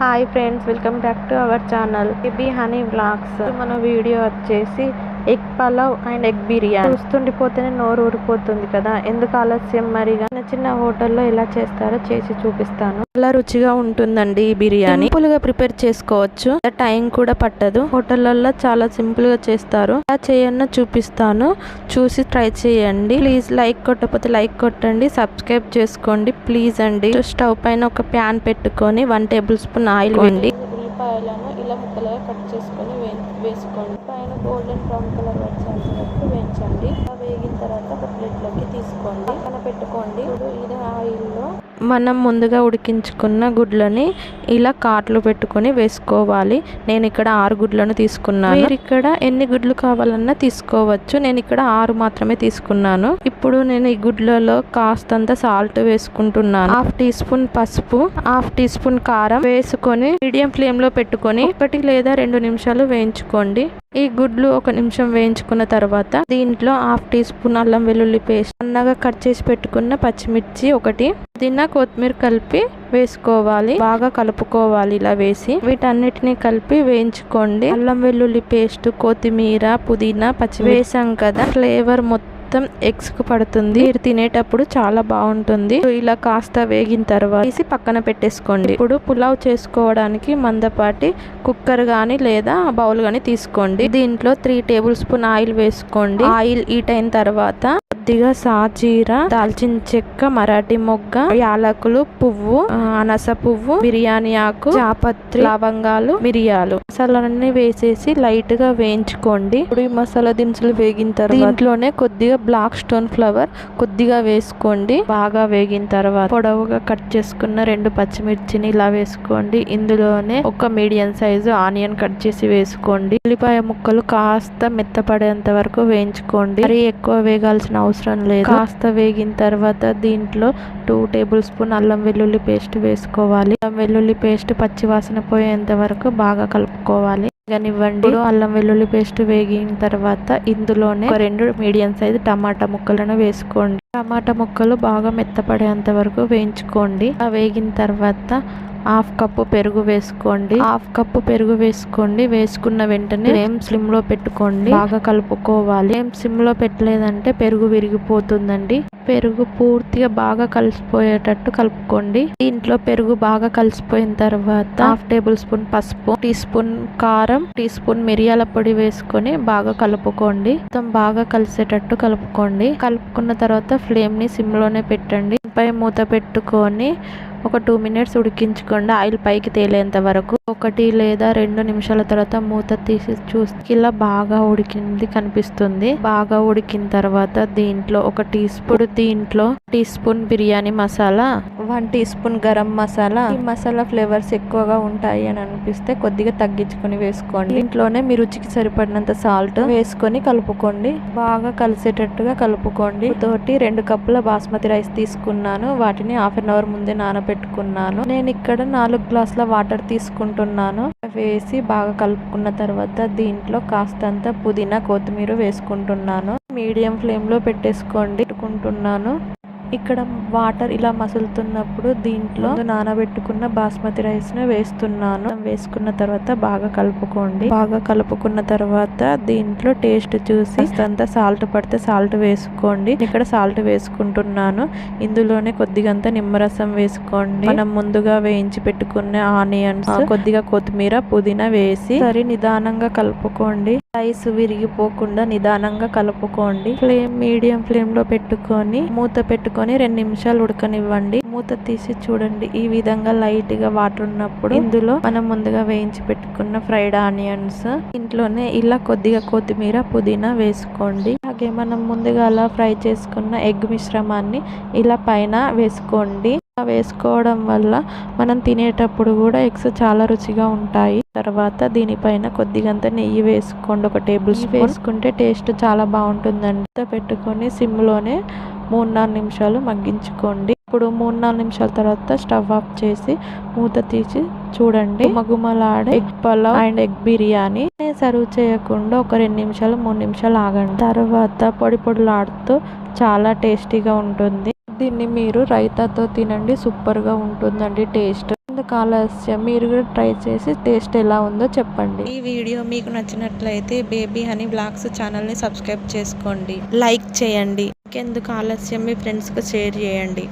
Hi friends welcome back to our channel baby honey blogs మన video వచ్చేసి egg pulao and egg biryani. చూస్తుండిపోతేనే నోరు ఊరిపోతుంది కదా. ఎందుకు ఆలస్యం మరిగా చిన్న చిన్న హోటల్లో ఎలా చేస్తారో చేసి చూపిస్తాను. చాలా రుచిగా ఉంటుందండి ఈ బిర్యానీ. సింపుల్గా ప్రిపేర్ చేసుకోవచ్చు. టైం కూడా పట్టదు. హోటళ్ళలో చాలా సింపుల్గా చేస్తారు. ఎలా చేయన్న చూపిస్తాను. చూసి ట్రై చేయండి. ప్లీజ్ లైక్ కొట్టకపోతే లైక్ కొట్టండి. సబ్స్క్రైబ్ చేసుకోండి ప్లీజ్ అండి. స్టవ్ పైన ఒక ప్యాన్ పెట్టుకొని వన్ టేబుల్ స్పూన్ ఆయిల్ వేయండి. ఉల్లిపాయలను ఇలా ముక్కలుగా కట్ చేసుకొని వేసుకోండి. పైన గోల్డెన్ బ్రౌన్ కలర్ వచ్చేంత వరకు వేయించండి. వేగిన తర్వాత ఒక ప్లేట్లోకి తీసుకోండి. పక్కన పెట్టుకోండి. ఇప్పుడు ఇది ఆయిల్లో మనం ముందుగా ఉడికించుకున్న గుడ్లని ఇలా కాట్లు పెట్టుకొని వేసుకోవాలి. నేను ఇక్కడ ఆరు గుడ్లను తీసుకున్నాను. మీరు ఇక్కడ ఎన్ని గుడ్లు కావాలన్నా తీసుకోవచ్చు. నేను ఇక్కడ ఆరు మాత్రమే తీసుకున్నాను. ఇప్పుడు నేను ఈ గుడ్లలో కాస్తంత సాల్ట్ వేసుకుంటున్నాను. హాఫ్ టీ స్పూన్ పసుపు హాఫ్ టీ స్పూన్ కారం వేసుకొని మీడియం ఫ్లేమ్లో పెట్టుకొని ఒకటి లేదా రెండు నిమిషాలు వేయించుకోండి. ఈ గుడ్లు ఒక నిమిషం వేయించుకున్న తర్వాత దీంట్లో హాఫ్ టీ స్పూన్ అల్లం వెల్లుల్లి పేస్ట్ సన్నగా కట్ చేసి పెట్టుకున్న పచ్చిమిర్చి ఒకటి పుదీనా కొత్తిమీర కలిపి వేసుకోవాలి. బాగా కలుపుకోవాలి ఇలా వేసి. వీటన్నిటిని కలిపి వేయించుకోండి. అల్లం వెల్లుల్లి పేస్ట్ కొత్తిమీర పుదీనా పచ్చి వేసాం కదా. ఫ్లేవర్ మొత్తం మొత్తం ఎగ్స్కు పడుతుంది. మీరు తినేటప్పుడు చాలా బాగుంటుంది. ఇలా కాస్త వేగిన తర్వాత తీసి పక్కన పెట్టేసుకోండి. ఇప్పుడు పులావ్ చేసుకోవడానికి మందపాటి కుక్కర్ గాని లేదా బౌల్ గాని తీసుకోండి. దీంట్లో త్రీ టేబుల్ స్పూన్ ఆయిల్ వేసుకోండి. ఆయిల్ హీట్ అయిన తర్వాత కొద్దిగా సాజీర దాల్చిన చెక్క మరాఠీ మొగ్గ యాలకులు పువ్వు అనస పువ్వు బిర్యానీ ఆకు జాపత్రి లవంగాలు మిరియాలు. మసాలాలన్నీ వేసేసి లైట్గా వేయించుకోండి. ఇప్పుడు ఈ మసాలా దినుసులు వేగిన తర్వాత దీంట్లోనే కొద్దిగా బ్లాక్ స్టోన్ ఫ్లవర్ కొద్దిగా వేసుకోండి. బాగా వేగిన తర్వాత పొడవుగా కట్ చేసుకున్న రెండు పచ్చిమిర్చిని ఇలా వేసుకోండి. ఇందులోనే ఒక మీడియం సైజు ఆనియన్ కట్ చేసి వేసుకోండి. ఉల్లిపాయ ముక్కలు కాస్త మెత్తపడేంత వరకు వేయించుకోండి. మరి ఎక్కువ వేగాల్సిన అవసరం లేదు. కాస్త వేగిన తర్వాత దీంట్లో టూ టేబుల్ స్పూన్ అల్లం వెల్లుల్లి పేస్ట్ వేసుకోవాలి. అల్లం వెల్లుల్లి పేస్ట్ పచ్చి వాసన పోయేంత వరకు బాగా కలుపుకోవాలి. ఇవ్వండి అల్లం వెల్లుల్లి పేస్ట్ వేగిన తర్వాత ఇందులోనే రెండు మీడియం సైజ్ టమాటా ముక్కలను వేసుకోండి. టమాటా ముక్కలు బాగా మెత్తపడేంత వరకు వేయించుకోండి. ఆ వేగిన తర్వాత హాఫ్ కప్పు పెరుగు వేసుకోండి. హాఫ్ కప్పు పెరుగు వేసుకోండి. వేసుకున్న వెంటనే ఏం స్లిమ్లో పెట్టుకోండి. బాగా కలుపుకోవాలి. ఏం సిమ్లో పెట్టలేదంటే పెరుగు విరిగిపోతుందండి. పెరుగు పూర్తిగా బాగా కలిసిపోయేటట్టు కలుపుకోండి. దీంట్లో పెరుగు బాగా కలిసిపోయిన తర్వాత హాఫ్ టేబుల్ స్పూన్ పసుపు టీ స్పూన్ కారం టీ స్పూన్ మిరియాల పొడి వేసుకొని బాగా కలుపుకోండి. మొత్తం బాగా కలిసేటట్టు కలుపుకోండి. కలుపుకున్న తర్వాత ఫ్లేమ్ని సిమ్లోనే పెట్టండి. పై మూత పెట్టుకొని ఒక టూ మినిట్స్ ఉడికించుకోండి. ఆయిల్ పైకి తేలేంత వరకు ఒకటి లేదా రెండు నిమిషాల తర్వాత మూత తీసి చూస్తే ఇలా బాగా ఉడికింది కనిపిస్తుంది. బాగా ఉడికిన తర్వాత దీంట్లో ఒక టీ స్పూన్ దీంట్లో teaspoon biryani masala one teaspoon garam masala. ఈ మసాలా ఫ్లేవర్స్ ఎక్కువగా ఉంటాయి అని అనిపిస్తే కొద్దిగా తగ్గించుకొని వేసుకోండి. దీంట్లోనే మీ రుచికి సరిపడినంత సాల్ట్ వేసుకొని కలుపుకోండి. బాగా కలిసేటట్టుగా కలుపుకోండి. తోటి రెండు కప్పుల బాస్మతి రైస్ తీసుకున్నాను. వాటిని హాఫ్ అన్ అవర్ ముందే పెట్టుకున్నాను. నేను ఇక్కడ నాలుగు గ్లాసుల వాటర్ తీసుకుంటున్నాను. వేసి బాగా కలుపుకున్న తర్వాత దీంట్లో కాస్తంత పుదీనా కొత్తిమీర వేసుకుంటున్నాను. మీడియం ఫ్లేమ్లో పెట్టేసుకోండి పెట్టుకుంటున్నాను. ఇక్కడ వాటర్ ఇలా మసులుతున్నప్పుడు దీంట్లో నానబెట్టుకున్న బాస్మతి రైస్ను వేస్తున్నాను వేసుకున్న తర్వాత బాగా కలుపుకోండి. బాగా కలుపుకున్న తర్వాత దీంట్లో టేస్ట్ చూసి అంత సాల్ట్ పడితే సాల్ట్ వేసుకోండి. ఇక్కడ సాల్ట్ వేసుకుంటున్నాను. ఇందులోనే కొద్దిగంత నిమ్మరసం వేసుకోండి. మనం ముందుగా వేయించి పెట్టుకున్న ఆనియన్స్ కొద్దిగా కొత్తిమీర పుదీనా వేసి సరి నిదానంగా కలుపుకోండి. రైస్ విరిగిపోకుండా నిదానంగా కలుపుకోండి. ఫ్లేమ్ మీడియం ఫ్లేమ్లో పెట్టుకొని మూత పెట్టుకొని రెండు నిమిషాలు ఉడకనివ్వండి. మూత తీసి చూడండి. ఈ విధంగా లైట్గా వాటర్ ఉన్నప్పుడు ఇందులో మనం ముందుగా వేయించి పెట్టుకున్న ఫ్రైడ్ ఆనియన్స్ ఇంట్లోనే ఇలా కొద్దిగా కొత్తిమీర పుదీనా వేసుకోండి. అలాగే మనం ముందుగా అలా ఫ్రై చేసుకున్న ఎగ్ మిశ్రమాన్ని ఇలా పైన వేసుకోండి. వేసుకోవడం వల్ల మనం తినేటప్పుడు కూడా ఎగ్స్ చాలా రుచిగా ఉంటాయి. తర్వాత దీనిపైన కొద్దిగంత నెయ్యి వేసుకోండి. ఒక టేబుల్ స్పూన్. వేసుకుంటే టేస్ట్ చాలా బాగుంటుందండి. మూత పెట్టుకొని సిమ్లోనే మూడు నాలుగు నిమిషాలు మగ్గించుకోండి. ఇప్పుడు మూడు నాలుగు నిమిషాల తర్వాత స్టవ్ ఆఫ్ చేసి మూత తీసి చూడండి. మగుమలాడే egg pulao and egg biryani serve చేయకుండా ఒక రెండు నిమిషాలు మూడు నిమిషాలు ఆగండి. తర్వాత పొడి పొడిలాడుతూ చాలా టేస్టీగా ఉంటుంది. దీన్ని మీరు రైతాతో తినండి సూపర్గా ఉంటుందండి టేస్ట్. ఇంకెందుకు ఆలస్యం మీరు కూడా ట్రై చేసి టేస్ట్ ఎలా ఉందో చెప్పండి. ఈ వీడియో మీకు నచ్చినట్లయితే బేబీ హనీ బ్లాగ్స్ ఛానల్ని సబ్స్క్రైబ్ చేసుకోండి. లైక్ చేయండి. ఇంకెందుకు ఆలస్యం మీ ఫ్రెండ్స్కి షేర్ చేయండి.